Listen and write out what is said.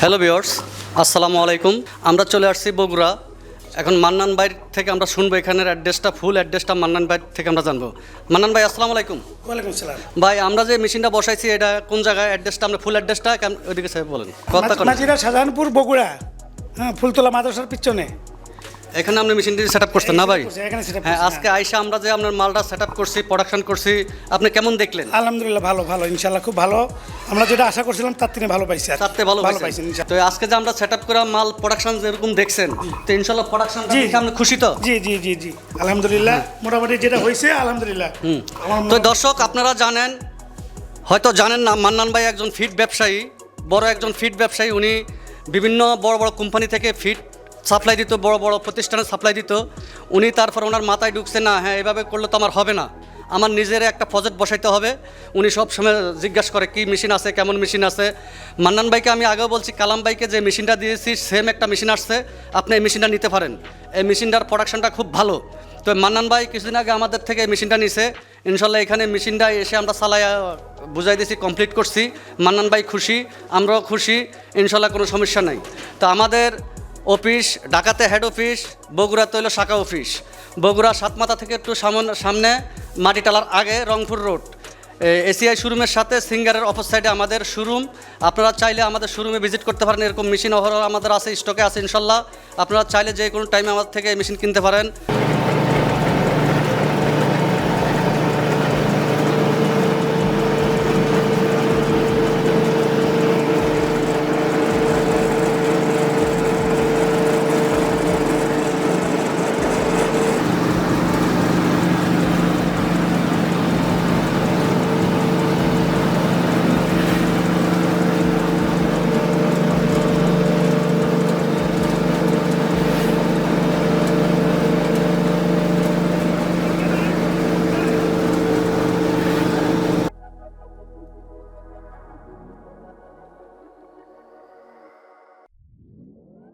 Hello viewers আসসালামু আলাইকুম আমরা চলে আসছি বগুড়া। এখন মান্নান ভাই থেকে আমরা শুনব এখানের অ্যাড্রেসটা ফুল অ্যাড্রেসটা মান্নান ভাই থেকে আমরা জানব। মান্নান ভাই আসসালামু আলাইকুম। ওয়ালাইকুম সালাম। ভাই আমরা যে মেশিনটা বসাইছি এটা কোন জায়গায়? অ্যাড্রেসটা আমরা ফুল অ্যাড্রেসটা ওইদিকে সাহেব বলেন। কথা সাজানপুর বগুড়া। হ্যাঁ ফুলতলা মাদ্রাসার পিছনে। এখানে আপনি মেশিনটি সেট আপ করছেন না ভাই? এখানে setup হ্যাঁ করছি, আজকে আইসা আমরা যে আপনার মালটা সেট আপ করছি প্রোডাকশন করছি আপনি কেমন দেখলেন? আলহামদুলিল্লাহ ভালো ভালো ইনশাল্লাহ খুব ভালো। আমরা যেটা আশা করছিলাম তার থেকে ভালো পাইছি আর কি। তাতে ভালো ভালো পাইছেন। পাইছি ইনশাল্লাহ। তো আজকে যে আমরা সেট আপ করা মাল প্রোডাকশন যেরকম দেখছেন তো ইনশাল্লাহ প্রোডাকশন জি। দেখে আপনি খুশি তো? জি জি জি জি। আলহামদুলিল্লাহ মোটামুটি যেটা হয়েছে আলহামদুলিল্লাহ। আমার তো দর্শক আপনারা জানেন হয়তো জানেন না মান্নান ভাই একজন ফিড ব্যবসায়ী বড় একজন ফিড ব্যবসায়ী উনি বিভিন্ন বড় বড় কোম্পানি থেকে ফিড সাপ্লাই দিত, বড় বড় প্রতিষ্ঠানে সাপ্লাই দিত। উনি তারপর ওনার মাথায় ঢুকছে, না হ্যাঁ এভাবে করলে তো আমার হবে না। আমার নিজের একটা প্রজেক্ট বসাইতে হবে। উনি সব সময় জিজ্ঞাসা করে, কি মেশিন আছে? কেমন মেশিন আছে? মান্নান ভাইকে আমি আগেও বলছি, কালাম ভাইকে যে মেশিনটা দিয়েছি সেম একটা মেশিন আসছে। আপনি এই মেশিনটা নিতে পারেন। এই মেশিনটার প্রোডাকশনটা খুব ভালো। তো মান্নান ভাই কিছুদিন আগে আমাদের থেকে মেশিনটা নিছে। ইনশাল্লাহ এখানে মেশিনটা এসে আমরা চালাইয়া বুঝাই দিয়েছি কমপ্লিট করছি। মান্নান ভাই খুশি, আমরাও খুশি। ইনশাল্লাহ কোনো সমস্যা নাই। তো আমাদের অফিস, ঢাকাতে হেড অফিস বগুড়াতে তৈল শাখা অফিস বগুড়া সাতমাথা থেকে একটু সামন- সামনে মাটিটালার আগে রংপুর রোড এসিআই শোরুমের সাথে সিঙ্গারের অপর সাইডে আমাদের শোরুম আপনারা চাইলে আমাদের শোরুমে ভিজিট করতে পারেন, এরকম মেশিন অহর আমাদের আছে স্টকে আছে, ইনশাল্লাহ। আপনারা চাইলে যে কোনো টাইমে আমাদের থেকে মেশিন কিনতে পারেন।